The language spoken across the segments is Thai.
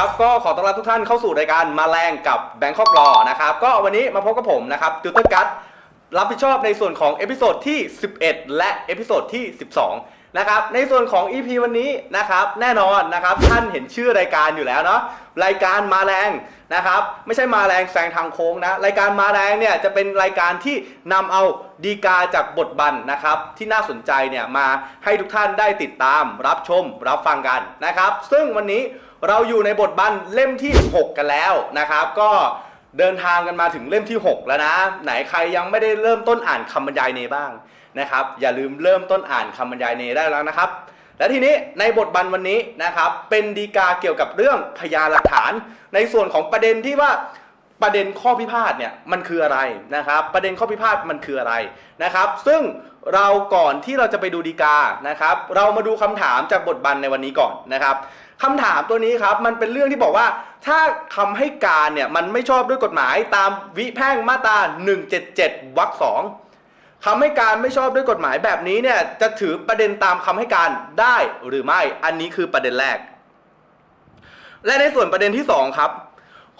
ครับ ก็ขอต้อนรับทุกท่านเข้าสู่รายการมาแรงกับแบงคอกรอนะครับ ก็วันนี้มาพบกับผมนะครับติวเตอร์กัตรับผิดชอบในส่วนของเอพิโซดที่ 11 และเอพิโซดที่ 12 นะครับในส่วนของ EP วันนี้นะครับแน่นอนนะครับท่านเห็นชื่อรายการอยู่แล้วเนาะรายการมาแรงนะครับไม่ใช่มาแรงแซงทางโค้งนะรายการมาแรงเนี่ยจะเป็นรายการที่นำเอาดีกาจากบทบันนะครับที่น่าสนใจเนี่ยมาให้ทุกท่านได้ติดตาม รับชม รับฟังกันนะครับซึ่งวันนี้เราอยู่ในบทบันเล่มที่ 6 กันแล้วนะครับ ก็เดินทางกันมาถึงเล่มที่ 6 แล้วนะ ไหนใครยังไม่ได้เริ่มต้นอ่านคำบรรยายเนบ้าง นะครับ อย่าลืมเริ่มต้นอ่านคำบรรยายเนได้แล้วนะครับ และทีนี้ในบทบันวันนี้นะครับ เป็นดีกาเกี่ยวกับเรื่องพยานหลักฐาน ในส่วนของประเด็นที่ว่าประเด็นข้อพิพาทเนี่ยมันคืออะไรนะครับ ประเด็นข้อพิพาทมันคืออะไรนะครับ ซึ่งเราก่อนที่เราจะไปดูดีกานะครับ เรามาดูคำถามจากบทบันในวันนี้ก่อนนะครับคำถามตัวนี้ครับมันเป็นเรื่องที่บอกว่า ถ้าคำให้การเนี่ยมันไม่ชอบด้วยกฎหมายตามวิแพ่งมาตรา177วรรคสอง คำให้การไม่ชอบด้วยกฎหมายแบบนี้เนี่ยจะถือประเด็นตามคำให้การได้หรือไม่ อันนี้คือประเด็นแรก และในส่วนประเด็นที่ 2 ครับ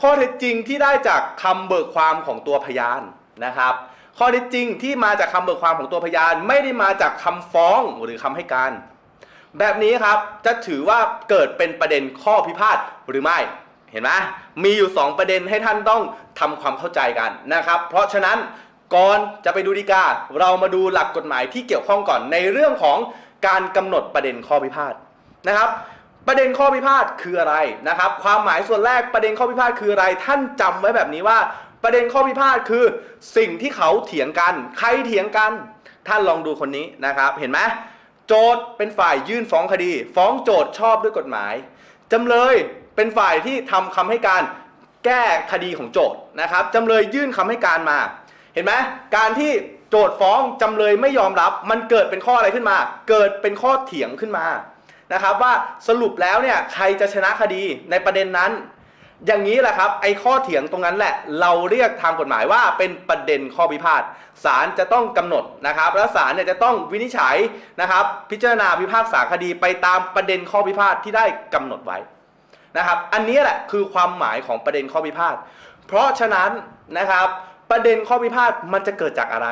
ข้อเท็จจริงที่ได้จากคำเบิกความของตัวพยานนะครับ ข้อเท็จจริงที่มาจากคำเบิกความของตัวพยาน ไม่ได้มาจากคำฟ้องหรือคำให้การ แบบนี้ครับจะถือว่าเกิดเป็นประเด็นข้อพิพาทหรือไม่เห็นไหมมีอยู่ 2 ประเด็นให้ท่านต้องทำความเข้าใจกันนะครับ เพราะฉะนั้น ก่อนจะไปดูดีกา เรามาดูหลักกฎหมายที่เกี่ยวข้องก่อนในเรื่องของการกำหนดประเด็นข้อพิพาทนะครับ ประเด็นข้อพิพาทคืออะไรนะครับ ความหมายส่วนแรกประเด็นข้อพิพาทคืออะไร ท่านจำไว้แบบนี้ว่า ประเด็นข้อพิพาทคือ สิ่งที่เขาเถียงกัน ใครเถียงกัน ท่านลองดูคนนี้นะครับ เห็นไหมโจทย์เป็นฝ่ายยื่นฟ้องคดี ฟ้องโจทย์ชอบด้วยกฎหมายจำเลยเป็นฝ่ายที่ทำคำให้การแก้คดีของโจทย์นะครับจำเลยยื่นคำให้การมา เห็นไหมการที่โจทย์ฟ้องจำเลยไม่ยอมรับ มันเกิดเป็นข้ออะไรขึ้นมา เกิดเป็นข้อเถียงขึ้นมานะครับว่าสรุปแล้วเนี่ยใครจะชนะคดีในประเด็นนั้น อย่างนี้แหละครับไอ้ข้อเถียงตรงนั้นแหละ เราเรียกทางกฎหมายว่าเป็นประเด็นข้อพิพาทศาลจะต้องกำหนดนะครับ และศาลเนี่ยจะต้องวินิจฉัยนะครับ พิจารณาพิพากษาคดีไปตามประเด็นข้อพิพาทที่ได้กำหนดไว้นะครับ อันนี้แหละคือความหมายของประเด็นข้อพิพาทเพราะฉะนั้นนะครับ ประเด็นข้อพิพาทมันจะเกิดจากอะไร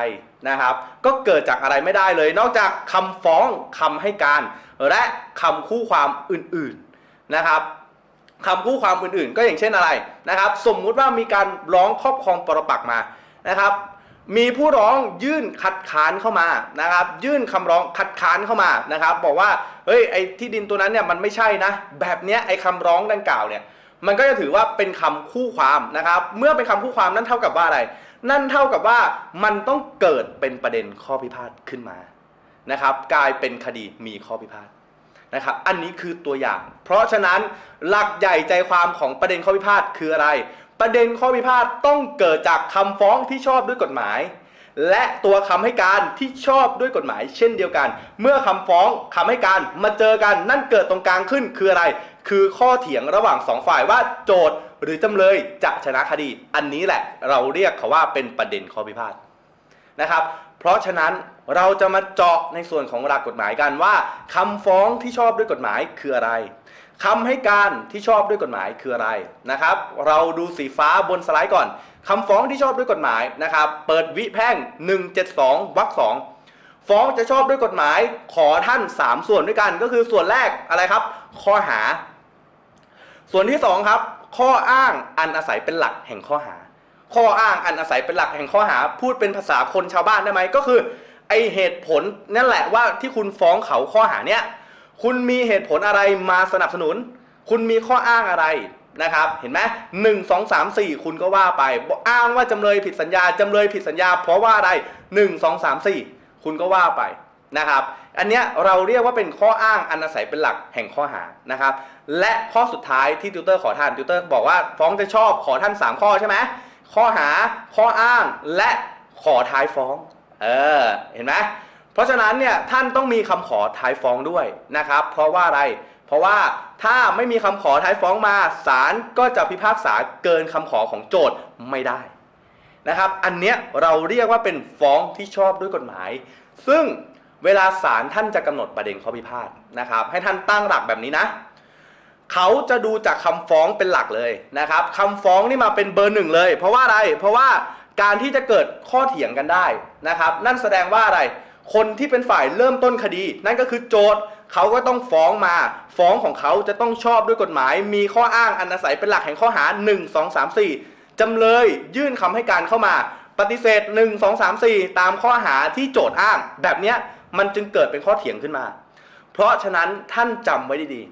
นะครับ ก็เกิดจากอะไรไม่ได้เลย นอกจากคำฟ้องคำให้การ และคำคู่ความอื่นๆนะครับคำคู่ความอื่นๆ ก็อย่างเช่นอะไรนะครับ สมมุติว่ามีการร้องครอบครองปรปักมานะครับ มีผู้ร้องยื่นคัดค้านเข้ามานะครับ ยื่นคำร้องคัดค้านเข้ามานะครับ บอกว่าเฮ้ยไอ้ที่ดินตัวนั้นเนี่ยมันไม่ใช่นะ แบบเนี้ยไอ้คำร้องดังกล่าวเนี่ยมันก็จะถือว่าเป็นคำคู่ความนะครับ เมื่อเป็นคำคู่ความนั่นเท่ากับว่าอะไร นั่นเท่ากับว่ามันต้องเกิดเป็นประเด็นข้อพิพาทขึ้นมานะครับ กลายเป็นคดีมีข้อพิพาทนะครับ อันนี้คือตัวอย่าง เพราะฉะนั้นหลักใหญ่ใจความของประเด็นข้อพิพาทคืออะไร ประเด็นข้อพิพาทต้องเกิดจากคำฟ้องที่ชอบด้วยกฎหมาย และตัวคำให้การที่ชอบด้วยกฎหมาย เช่นเดียวกัน เมื่อคำฟ้องคำให้การมาเจอกันนั่นเกิดตรงกลางขึ้นคืออะไร คือข้อเถียงระหว่างสองฝ่ายว่าโจทย์ หรือจำเลยจะชนะคดี อันนี้แหละเราเรียกเขาว่าเป็นประเด็นข้อพิพาทนะครับ เพราะฉะนั้นเราจะมาเจาะในส่วนของหลักกฎหมายกันว่าคำฟ้องที่ชอบด้วยกฎหมายคืออะไรคำให้การที่ชอบด้วยกฎหมายคืออะไรนะครับ เราดูสีฟ้าบนสไลด์ก่อนคำฟ้องที่ชอบด้วยกฎหมายนะครับ เปิดวิแพ่ง 172วรรคสองฟ้องจะชอบด้วยกฎหมายขอท่าน 3 ส่วนด้วยกัน ก็คือส่วนแรกอะไรครับ ข้อหา ส่วนที่ 2 ครับ ข้ออ้างอันอาศัยเป็นหลักแห่งข้อหา ข้ออ้างอันอาศัยเป็นหลักแห่งข้อหา พูดเป็นภาษาคนชาวบ้านได้ไหมก็คือไอเหตุผลนั่นแหละว่าที่คุณฟ้องเขาข้อหาเนี้ยคุณมีเหตุผลอะไรมาสนับสนุน คุณมีข้ออ้างอะไรนะครับ เห็นไหมหนึ่งสองสามสี่คุณก็ว่าไป อ้างว่าจำเลยผิดสัญญาจำเลยผิดสัญญา เพราะว่าอะไรหนึ่งสองสามสี่คุณก็ว่าไปนะครับ อันเนี้ยเราเรียกว่าเป็นข้ออ้างอันอาศัยเป็นหลักแห่งข้อหานะครับ และข้อสุดท้ายที่ติวเตอร์ขอท่านติวเตอร์บอกว่าฟ้องจะชอบขอท่าน 3 ข้อใช่ไหมข้อหาข้ออ้างและขอท้ายฟ้อง เออเห็นไหมเพราะฉะนั้นเนี่ยท่านต้องมีคำขอท้ายฟ้องด้วยนะครับ เพราะว่าอะไร เพราะว่าถ้าไม่มีคำขอท้ายฟ้องมาศาลก็จะพิพากษาเกินคำขอของโจทย์ไม่ได้นะครับ อันเนี้ยเราเรียกว่าเป็นฟ้องที่ชอบด้วยกฎหมาย ซึ่ง เวลาศาลท่านจะกำหนดประเด็นข้อพิพาทนะครับ ให้ท่านตั้งหลักแบบนี้นะเขาจะดูจากคำฟ้องเป็นหลักเลยนะครับคำฟ้องนี่มาเป็นเบอร์หนึ่งเลย เพราะว่าอะไร เพราะว่าการที่จะเกิดข้อเถียงกันได้นะครับ นั่นแสดงว่าอะไร คนที่เป็นฝ่ายเริ่มต้นคดี นั่นก็คือโจทย์เขาก็ต้องฟ้องมา ฟ้องของเขาจะต้องชอบด้วยกฎหมาย มีข้ออ้างอันอาศัยเป็นหลักแห่งข้อหา 1 2 3 4 จำเลยยื่นคำให้การเข้ามา ปฏิเสธ 1 2 3 4 ตามข้อหาที่โจทย์อ้าง แบบเนี้ย มันจึงเกิดเป็นข้อเถียงขึ้นมา เพราะฉะนั้นท่านจำไว้ดี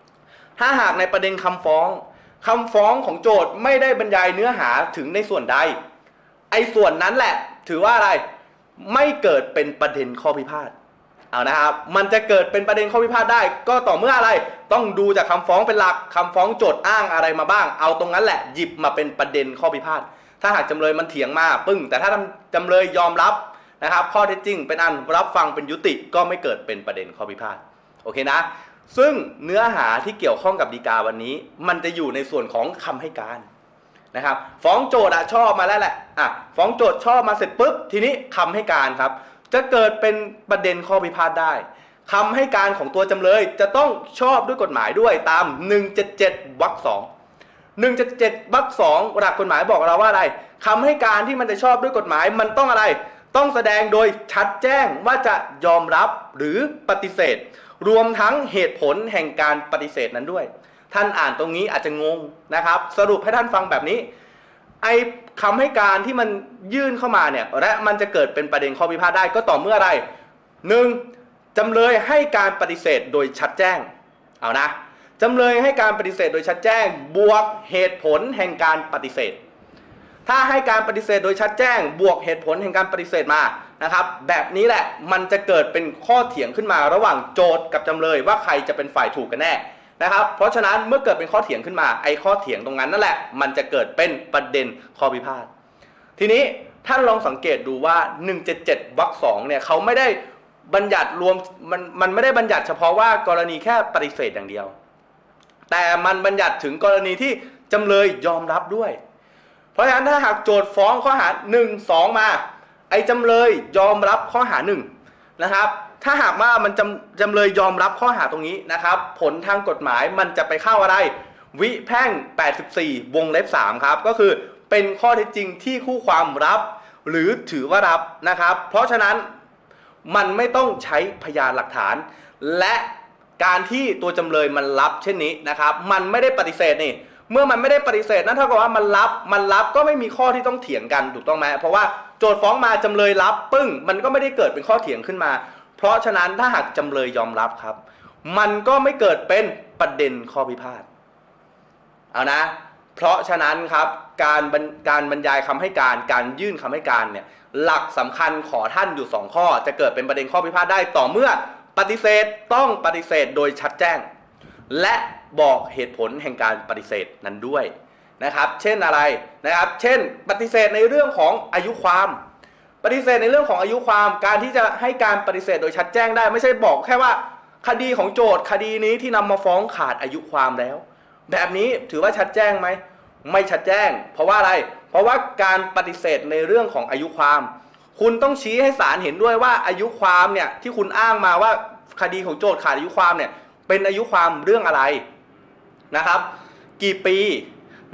ๆ ถ้าหากในประเด็นคำฟ้องคำฟ้องของโจทย์ไม่ได้บรรยายเนื้อหาถึงในส่วนใด ไอ้ส่วนนั้นแหละ ถือว่าอะไรไม่เกิดเป็นประเด็นข้อพิพาทเอานะครับ มันจะเกิดเป็นประเด็นข้อพิพาทได้ ก็ต่อเมื่ออะไร ต้องดูจากคำฟ้องเป็นหลักคำฟ้องโจทย์อ้างอะไรมาบ้าง เอาตรงนั้นแหละหยิบมาเป็นประเด็นข้อพิพาท ถ้าหากจำเลยมันเถียงมาปึ้ง แต่ถ้าจำเลยยอมรับ นะครับ ข้อเท็จจริงเป็นอันรับฟังเป็นยุติก็ไม่เกิดเป็นประเด็นข้อพิพาทโอเคนะ ซึ่งเนื้อหาที่เกี่ยวข้องกับดีกาวันนี้ มันจะอยู่ในส่วนของคำให้การนะครับ ฟ้องโจทย์อะชอบมาแล้วแหละอะฟ้องโจทย์ชอบมาเสร็จปุ๊บทีนี้คำให้การครับ จะเกิดเป็นประเด็นข้อพิพาทได้คำให้การของตัวจำเลยจะต้องชอบด้วยกฎหมายด้วยตาม 177วรรคสอง177วรรคสองหลักกฎหมายบอกเราว่าอะไรคำให้การที่มันจะชอบด้วยกฎหมายมันต้องอะไร ต้องแสดงโดยชัดแจ้งว่าจะยอมรับหรือปฏิเสธ รวมทั้งเหตุผลแห่งการปฏิเสธนั้นด้วย ท่านอ่านตรงนี้อาจจะงงนะครับ สรุปให้ท่านฟังแบบนี้ไอคำให้การที่มันยื่นเข้ามาเนี่ยและมันจะเกิดเป็นประเด็นข้อพิพาทได้ก็ต่อเมื่ออะไรหนึ่งจำเลยให้การปฏิเสธโดยชัดแจ้ง เอานะจำเลยให้การปฏิเสธโดยชัดแจ้ง บวกเหตุผลแห่งการปฏิเสธ ถ้าให้การปฏิเสธโดยชัดแจ้ง บวกเหตุผลแห่งการปฏิเสธมานะครับ แบบนี้แหละมันจะเกิดเป็นข้อเถียงขึ้นมาระหว่างโจทย์กับจำเลยว่าใครจะเป็นฝ่ายถูกกันแน่นะครับ เพราะฉะนั้นเมื่อเกิดเป็นข้อเถียงขึ้นมาไอ้ข้อเถียงตรงนั้นนั่นแหละ มันจะเกิดเป็นประเด็นข้อพิพาททีนี้ท่านลองสังเกตดูว่า 177วรรคสองเนี่ยเขาไม่ได้บัญญัติรวมมันมันไม่ได้บัญญัติเฉพาะว่ากรณีแค่ปฏิเสธอย่างเดียว แต่มันบัญญัติถึงกรณีที่จำเลยยอมรับด้วย ราะฉะนั้นถ้าหากโจทย์ฟ้องข้อหา 1 2 มา ไอ้จำเลยยอมรับข้อหา1นะครับถ้าหากว่ามันจำจำเลยยอมรับข้อหาตรงนี้นะครับ ผลทางกฎหมายมันจะไปเข้าอะไร วิแพ่ง 84 วงเล็บ 3 ครับ ก็คือเป็นข้อเท็จจริงที่คู่ความรับ หรือถือว่ารับนะครับ เพราะฉะนั้นมันไม่ต้องใช้พยานหลักฐาน และการที่ตัวจำเลยมันรับเช่นนี้นะครับ มันไม่ได้ปฏิเสธนี่ เมื่อมันไม่ได้ปฏิเสธนั่นเท่ากับว่ามันรับมันรับก็ไม่มีข้อที่ต้องเถียงกันถูกต้องไหมเพราะว่าโจทย์ฟ้องมาจำเลยรับปึ้ง มันก็ไม่ได้เกิดเป็นข้อเถียงขึ้นมา เพราะฉะนั้นถ้าหากจำเลยยอมรับครับ มันก็ไม่เกิดเป็นประเด็นข้อพิพาทเอานะ เพราะฉะนั้นครับการบรรการบรรยายคำให้การการยื่นคำให้การเนี่ยหลักสำคัญขอท่านอยู่ 2 ข้อ จะเกิดเป็นประเด็นข้อพิพาทได้ต่อเมื่อปฏิเสธต้องปฏิเสธโดยชัดแจ้ง และ บอกเหตุผลแห่งการปฏิเสธนั้นด้วยนะครับ เช่นอะไรนะครับ เช่น ปฏิเสธในเรื่องของอายุความ ปฏิเสธในเรื่องของอายุความการที่จะให้การปฏิเสธโดยชัดแจ้งได้ ไม่ใช่บอกแค่ว่า คดีของโจทย์คดีนี้ที่นำมาฟ้องขาดอายุความแล้ว แบบนี้ถือว่าชัดแจ้งไหมไม่ชัดแจ้ง เพราะว่าอะไร เพราะว่าการปฏิเสธในเรื่องของอายุความ คุณต้องชี้ให้ศาลเห็นด้วยว่าอายุความเนี่ยที่คุณอ้างมาว่าคดีของโจทย์ขาดอายุความเนี่ยเป็นอายุความเรื่องอะไร นะครับ กี่ปี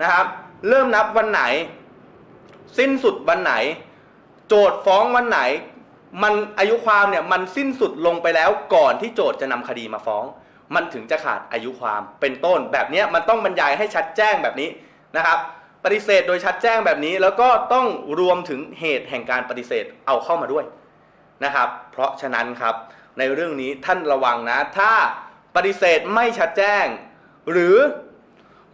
นะครับ เริ่มนับวันไหน สิ้นสุดวันไหน โจทย์ฟ้องวันไหน มันอายุความเนี่ยมันสิ้นสุดลงไปแล้วก่อนที่โจทย์จะนำคดีมาฟ้อง มันถึงจะขาดอายุความเป็นต้นแบบนี้มันต้องบรรยายให้ชัดแจ้งแบบนี้นะครับ ปฏิเสธโดยชัดแจ้งแบบนี้ แล้วก็ต้องรวมถึงเหตุแห่งการปฏิเสธเอาเข้ามาด้วยนะครับ เพราะฉะนั้นครับในเรื่องนี้ท่านระวังนะ ถ้าปฏิเสธไม่ชัดแจ้ง หรือ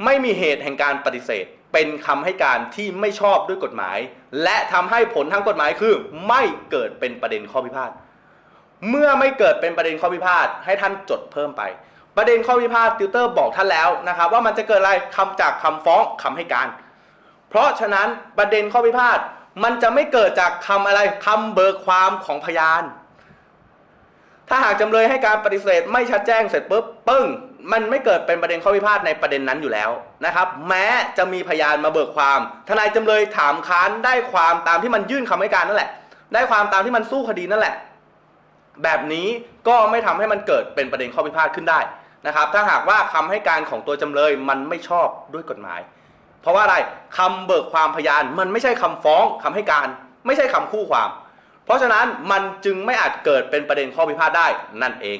ไม่มีเหตุแห่งการปฏิเสธ เป็นคำให้การที่ไม่ชอบด้วยกฎหมาย และทำให้ผลทางกฎหมายคือ ไม่เกิดเป็นประเด็นข้อพิพาทเมื่อไม่เกิดเป็นประเด็นข้อพิพาทให้ท่านจดเพิ่มไป ประเด็นข้อพิพาทติวเตอร์บอกท่านแล้วนะครับ ว่ามันจะเกิดอะไรคำจากคำฟ้องคำให้การ เพราะฉะนั้นประเด็นข้อพิพาทมันจะไม่เกิดจากคำอะไรคำเบิกความของพยาน ถ้าหากจำเลยให้การปฏิเสธไม่ชัดแจ้งเสร็จปุ๊บปึ้ง มันไม่เกิดเป็นประเด็นข้อพิพาทในประเด็นนั้นอยู่แล้วนะครับ แม้จะมีพยานมาเบิกความ ทนายจำเลยถามค้านได้ความตามที่มันยื่นคำให้การนั่นแหละ ได้ความตามที่มันสู้คดีนั่นแหละ แบบนี้ก็ไม่ทำให้มันเกิดเป็นประเด็นข้อพิพาทขึ้นได้นะครับ ถ้าหากว่าคำให้การของตัวจำเลยมันไม่ชอบด้วยกฎหมาย เพราะว่าอะไรคำเบิกความพยานมันไม่ใช่คำฟ้องคำให้การ ไม่ใช่คำคู่ความ เพราะฉะนั้นมันจึงไม่อาจเกิดเป็นประเด็นข้อพิพาทได้นั่นเอง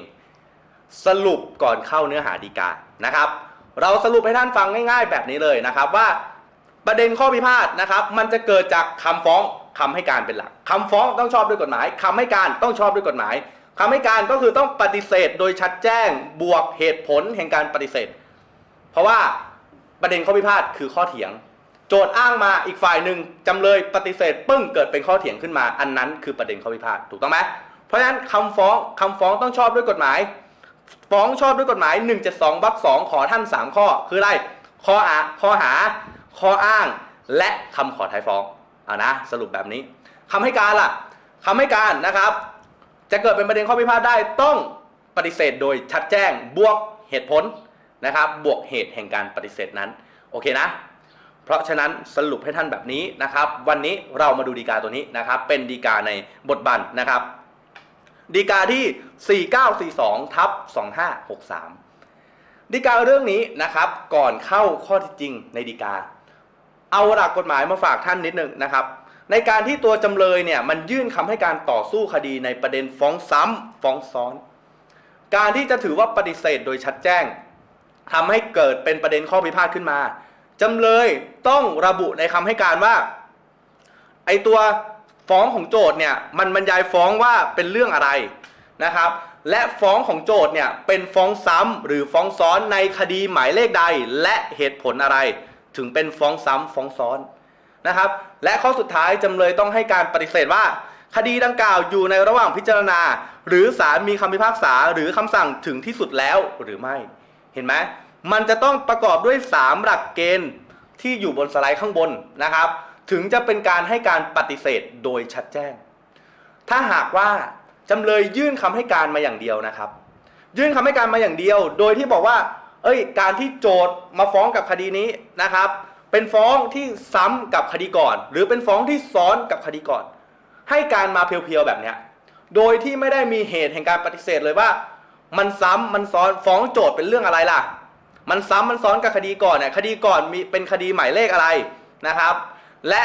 สรุปก่อนเข้าเนื้อหาดีกานะครับ เราสรุปให้ท่านฟังง่าย ๆ แบบนี้เลยนะครับว่าประเด็นข้อพิพาทนะครับ มันจะเกิดจากคำฟ้องคำให้การเป็นหลักคำฟ้องต้องชอบด้วยกฎหมายคำให้การต้องชอบด้วยกฎหมายคำให้การก็คือต้องปฏิเสธโดยชัดแจ้งบวกเหตุผลแห่งการปฏิเสธ เพราะว่าประเด็นข้อพิพาทคือข้อเถียง โจทย์อ้างมาอีกฝ่ายหนึ่งจำเลยปฏิเสธปึ้งเกิดเป็นข้อเถียงขึ้นมา อันนั้นคือประเด็นข้อพิพาทถูกต้องไหมเพราะฉะนั้นคำฟ้องคำฟ้องต้องชอบด้วยกฎหมาย ฟ้องชอบด้วยกฎหมาย 172วรรคสองขอท่าน 3 ข้อ คืออะไรข้ออาข้อหา ข้ออ้าง และคำขอท้ายฟ้องเอานะสรุปแบบนี้คำให้การล่ะคำให้การนะครับ จะเกิดเป็นประเด็นข้อพิพาทได้ต้องปฏิเสธโดยชัดแจ้งบวกเหตุผลนะครับ บวกเหตุแห่งการปฏิเสธนั้น โอเคนะ ราะฉะนั้นสรุปให้ท่านแบบนี้นะครับ วันนี้เรามาดูดีกาตัวนี้นะครับ เป็นดีกาในบทบันนะครับดีกาที่ 4942ทับ2563 ดีกาเรื่องนี้นะครับ ก่อนเข้าข้อที่จริงในดีกา เอาหลักกฎหมายมาฝากท่านนิดนึงนะครับ ในการที่ตัวจำเลยเนี่ยมันยื่นคำให้การต่อสู้คดีในประเด็นฟ้องซ้ำฟ้องซ้อน การที่จะถือว่าปฏิเสธโดยชัดแจ้งทำให้เกิดเป็นประเด็นข้อพิพาทขึ้นมา จำเลยต้องระบุในคำให้การว่า ไอตัวฟ้องของโจทย์เนี่ยมันบรรยายฟ้องว่าเป็นเรื่องอะไรนะครับ และฟ้องของโจทย์เนี่ยเป็นฟ้องซ้ำหรือฟ้องซ้อนในคดีหมายเลขใด และเหตุผลอะไร ถึงเป็นฟ้องซ้ำฟ้องซ้อนนะครับ และข้อสุดท้ายจำเลยต้องให้การปฏิเสธว่า คดีดังกล่าวอยู่ในระหว่างพิจารณา หรือศาลมีคำพิพากษาหรือคำสั่งถึงที่สุดแล้วหรือไม่เห็นไหม มันจะต้องประกอบด้วย 3 หลักเกณฑ์ที่อยู่บนสไลด์ข้างบนนะครับ ถึงจะเป็นการให้การปฏิเสธโดยชัดแจ้ง ถ้าหากว่าจำเลยยื่นคำให้การมาอย่างเดียวนะครับ ยื่นคำให้การมาอย่างเดียว โดยที่บอกว่า เอ้ย การที่โจทย์มาฟ้องกับคดีนี้นะครับ เป็นฟ้องที่ซ้ำกับคดีก่อน หรือเป็นฟ้องที่ซ้อนกับคดีก่อน ให้การมาเพียวๆแบบเนี้ยโดยที่ไม่ได้มีเหตุแห่งการปฏิเสธเลยว่า มันซ้ำมันซ้อนฟ้องโจทย์เป็นเรื่องอะไรล่ะ มันซ้ำมันซ้อนกับคดีก่อนเนี่ยคดีก่อนมีเป็นคดีหมายเลขอะไรนะครับ และ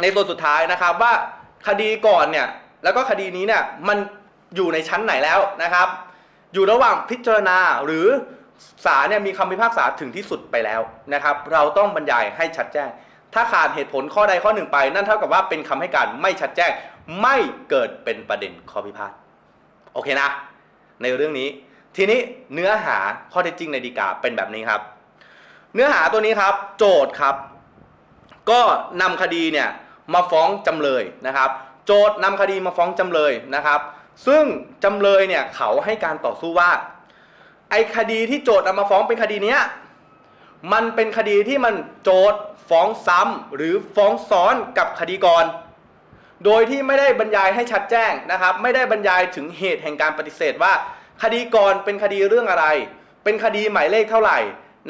ในส่วนสุดท้ายนะครับว่าคดีก่อนเนี่ยแล้วก็คดีนี้เนี่ยมันอยู่ในชั้นไหนแล้วนะครับ อยู่ระหว่างพิจารณาหรือศาลเนี่ยมีคำพิพากษาถึงที่สุดไปแล้วนะครับ เราต้องบรรยายให้ชัดแจ้ง ถ้าขาดเหตุผลข้อใดข้อหนึ่งไป นั่นเท่ากับว่าเป็นคำให้การไม่ชัดแจ้ง ไม่เกิดเป็นประเด็นข้อพิพาทโอเคนะ ในเรื่องนี้ ทีนี้เนื้อหาข้อเท็จจริงในดีกาเป็นแบบนี้ครับ เนื้อหาตัวนี้ครับ โจทย์ครับ ก็นำคดีเนี่ยมาฟ้องจำเลยนะครับ โจทย์นำคดีมาฟ้องจำเลยนะครับ ซึ่งจำเลยเนี่ยเขาให้การต่อสู้ว่า ไอ้คดีที่โจทย์นำมาฟ้องเป็นคดีเนี้ยมันเป็นคดีที่มันโจทย์ฟ้องซ้ำหรือฟ้องซ้อนกับคดีก่อนโดยที่ไม่ได้บรรยายให้ชัดแจ้งนะครับ ไม่ได้บรรยายถึงเหตุแห่งการปฏิเสธว่า คดีก่อนเป็นคดีเรื่องอะไร เป็นคดีหมายเลขเท่าไหร่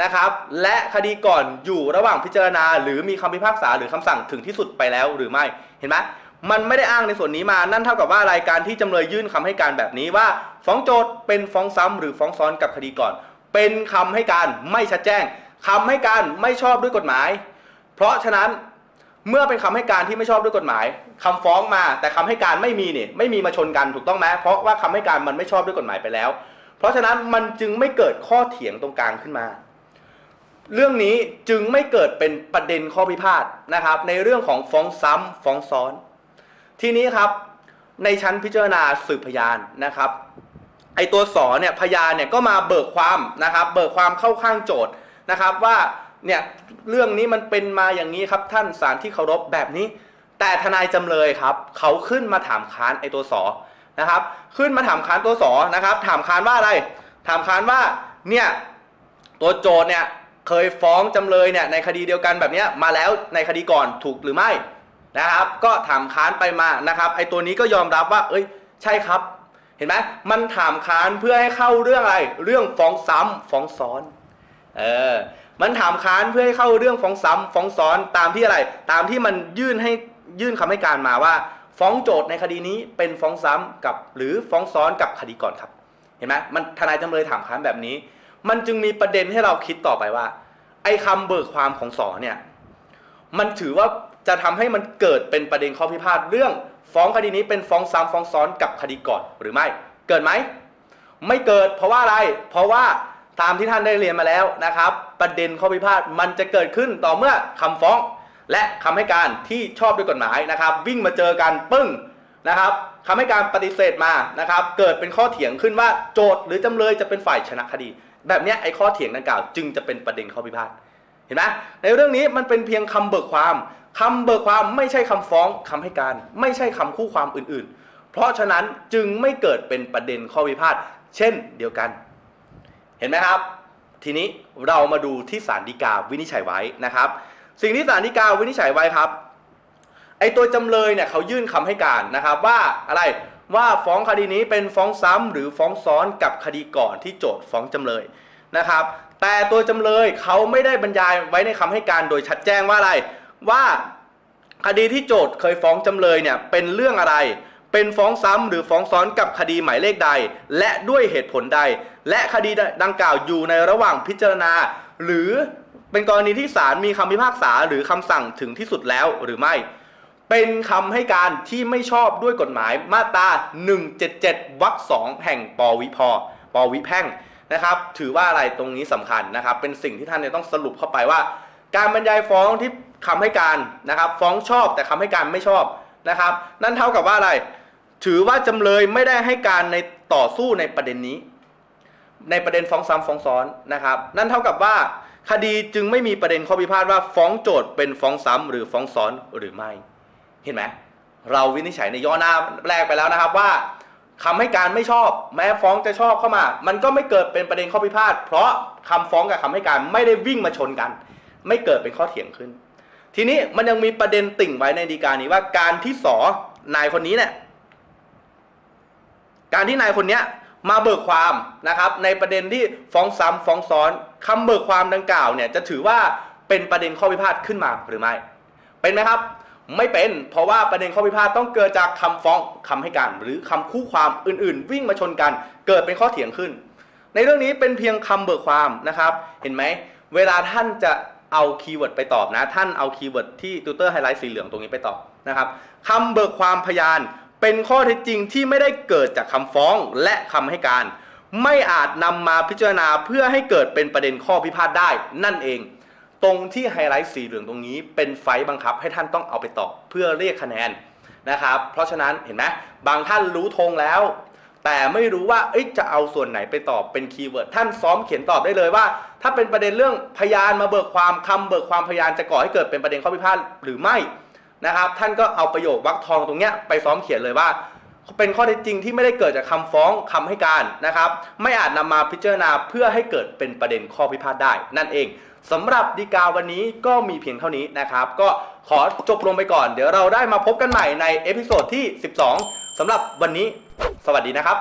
นะครับ และคดีก่อนอยู่ระหว่างพิจารณา หรือมีคำพิพากษาหรือคำสั่งถึงที่สุดไปแล้วหรือไม่เห็นไหมมันไม่ได้อ้างในส่วนนี้มา นั่นเท่ากับว่ารายการที่จำเลยยื่นคำให้การแบบนี้ว่า ฟ้องโจทย์เป็นฟ้องซ้ำหรือฟ้องซ้อนกับคดีก่อน เป็นคำให้การไม่ชัดแจ้งคำให้การไม่ชอบด้วยกฎหมาย เพราะฉะนั้น เมื่อเป็นคำให้การที่ไม่ชอบด้วยกฎหมายคำฟ้องมา แต่คำให้การไม่มีเนี่ยไม่มีมาชนกันถูกต้องไหมเพราะว่าคำให้การมันไม่ชอบด้วยกฎหมายไปแล้ว เพราะฉะนั้นมันจึงไม่เกิดข้อเถียงตรงกลางขึ้นมา เรื่องนี้จึงไม่เกิดเป็นประเด็นข้อพิพาทนะครับ ในเรื่องของฟ้องซ้ำฟ้องซ้อน ทีนี้ครับในชั้นพิจารณาสืบพยานนะครับ ไอตัวสอเนี่ยพยานเนี่ยก็มาเบิกความนะครับ เบิกความเข้าข้างโจทย์นะครับว่า เนี่ยเรื่องนี้มันเป็นมาอย่างนี้ครับท่านศาลที่เคารพแบบนี้ แต่ทนายจำเลยครับเขาขึ้นมาถามค้านไอตัวสอนะครับ ขึ้นมาถามค้านตัวสอนะครับ ถามค้านว่าอะไร ถามค้านว่าเนี่ยตัวโจทย์เนี่ยเคยฟ้องจำเลยเนี่ยในคดีเดียวกันแบบนี้มาแล้วในคดีก่อนถูกหรือไม่นะครับ ก็ถามค้านไปมานะครับ ไอตัวนี้ก็ยอมรับว่า เอ้ยใช่ครับ เห็นไหมมันถามค้านเพื่อให้เข้าเรื่องอะไร เรื่องฟ้องซ้ำฟ้องซ้อน เออ มันถามค้านเพื่อให้เข้าเรื่องฟ้องซ้ำฟ้องซ้อนตามที่อะไร ตามที่มันยื่นให้ยื่นคำให้การมาว่า ฟ้องโจทย์ในคดีนี้เป็นฟ้องซ้ำกับหรือฟ้องซ้อนกับคดีก่อนครับ เห็นไหมมันทนายจำเลยถามค้านแบบนี้ มันจึงมีประเด็นให้เราคิดต่อไปว่า ไอ้คำเบิกความของสอเนี่ยมันถือว่าจะทำให้มันเกิดเป็นประเด็นข้อพิพาทเรื่อง ฟ้องคดีนี้เป็นฟ้องซ้ำฟ้องซ้อนกับคดีก่อนหรือไม่ เกิดไหมไม่เกิด เพราะว่าอะไร เพราะว่า ตามที่ท่านได้เรียนมาแล้วนะครับ ประเด็นข้อพิพาทมันจะเกิดขึ้นต่อเมื่อคำฟ้อง และคำให้การที่ชอบด้วยกฎหมายนะครับ วิ่งมาเจอกันปึ้งนะครับคำให้การปฏิเสธมานะครับ เกิดเป็นข้อเถียงขึ้นว่าโจทย์หรือจำเลยจะเป็นฝ่ายชนะคดี แบบนี้ไอ้ข้อเถียงดังกล่าวจึงจะเป็นประเด็นข้อพิพาทเห็นไหมในเรื่องนี้มันเป็นเพียงคำเบิกความคำเบิกความไม่ใช่คำฟ้องคำให้การ ไม่ใช่คำคู่ความอื่นๆ เพราะฉะนั้นจึงไม่เกิดเป็นประเด็นข้อพิพาทเช่นเดียวกัน เห็นไหมครับ ทีนี้เรามาดูที่ศาลฎีกาวินิจฉัยไว้นะครับ สิ่งที่ศาลฎีกาวินิจฉัยไว้ครับ ไอตัวจำเลยเนี่ยเขายื่นคำให้การนะครับว่าอะไรว่าฟ้องคดีนี้เป็นฟ้องซ้ำหรือฟ้องซ้อนกับคดีก่อนที่โจทย์ฟ้องจำเลยนะครับ แต่ตัวจำเลยเขาไม่ได้บรรยายไว้ในคำให้การโดยชัดแจ้งว่าอะไรว่าคดีที่โจทย์เคยฟ้องจำเลยเนี่ยเป็นเรื่องอะไร เป็นฟ้องซ้ำหรือฟ้องซ้อนกับคดีหมายเลขใด และด้วยเหตุผลใด และคดีดังกล่าวอยู่ในระหว่างพิจารณา หรือเป็นกรณีที่ศาลมีคำพิพากษาหรือคำสั่งถึงที่สุดแล้วหรือไม่ เป็นคำให้การที่ไม่ชอบด้วยกฎหมายมาตรา 177 วรรคสองแห่งปวิพปวิแพ่งนะครับถือว่าอะไรตรงนี้สำคัญนะครับ เป็นสิ่งที่ท่านจะต้องสรุปเข้าไปว่า การบรรยายฟ้องที่คำให้การนะครับ ฟ้องชอบแต่คำให้การไม่ชอบ นะครับ นั่นเท่ากับว่าอะไร ถือว่าจำเลยไม่ได้ให้การในต่อสู้ในประเด็นนี้ ในประเด็นฟ้องซ้ำฟ้องซ้อนนะครับ นั่นเท่ากับว่า คดีจึงไม่มีประเด็นข้อพิพาทว่าฟ้องโจทย์เป็นฟ้องซ้ำหรือฟ้องซ้อนหรือไม่ เห็นไหมเราวินิจฉัยในย่อหน้าแรกไปแล้วนะครับว่าคำให้การไม่ชอบ แม้ฟ้องจะชอบเข้ามา มันก็ไม่เกิดเป็นประเด็นข้อพิพาทเพราะคำฟ้องกับคำให้การไม่ได้วิ่งมาชนกัน ไม่เกิดเป็นข้อเถียงขึ้น ทีนี้มันยังมีประเด็นติ่งไว้ในดีกานี้ว่าการที่สอนายคนนี้เนี่ย การที่นายคนเนี้ยมาเบิกความนะครับ ในประเด็นที่ฟ้องซ้ำฟ้องซ้อนคำเบิกความดังกล่าวเนี่ยจะถือว่าเป็นประเด็นข้อพิพาทขึ้นมาหรือไม่ เป็นไหมครับ ไม่เป็น เพราะว่าประเด็นข้อพิพาทต้องเกิดจากคำฟ้องคำให้การ หรือคำคู่ความอื่น ๆ วิ่งมาชนกัน เกิดเป็นข้อเถียงขึ้น ในเรื่องนี้เป็นเพียงคำเบิกความนะครับ เห็นไหมเวลาท่านจะ เอาคีย์เวิร์ดไปตอบนะ ท่านเอาคีย์เวิร์ดที่ติวเตอร์ไฮไลท์สีเหลืองตรงนี้ไปตอบนะครับคำเบิกความพยานเป็นข้อเท็จจริงที่ไม่ได้เกิดจากคำฟ้องและคำให้การ ไม่อาจนำมาพิจารณาเพื่อให้เกิดเป็นประเด็นข้อพิพาทได้ นั่นเอง ตรงที่ไฮไลท์สีเหลืองตรงนี้เป็นไฟต์บังคับให้ท่านต้องเอาไปตอบเพื่อเรียกคะแนนนะครับ เพราะฉะนั้นเห็นไหมบางท่านรู้ธงแล้ว แต่ไม่รู้ว่าจะเอาส่วนไหนไปตอบเป็นคีย์เวิร์ดท่านซ้อมเขียนตอบได้เลยว่า ถ้าเป็นประเด็นเรื่องพยานมาเบิกความคำเบิกความพยานจะก่อให้เกิดเป็นประเด็นข้อพิพาทหรือไม่นะครับ ท่านก็เอาประโยควรรคทองตรงเนี้ยไปซ้อมเขียนเลยว่า เป็นข้อเท็จจริงที่ไม่ได้เกิดจากคำฟ้องคำให้การนะครับ ไม่อาจนำมาพิจารณาเพื่อให้เกิดเป็นประเด็นข้อพิพาทได้ นั่นเองสำหรับดีกาวันนี้ก็มีเพียงเท่านี้นะครับ ก็ขอจบลงไปก่อน เดี๋ยวเราได้มาพบกันใหม่ในเอพิโซดที่ 12สำหรับวันนี้ สวัสดีนะครับ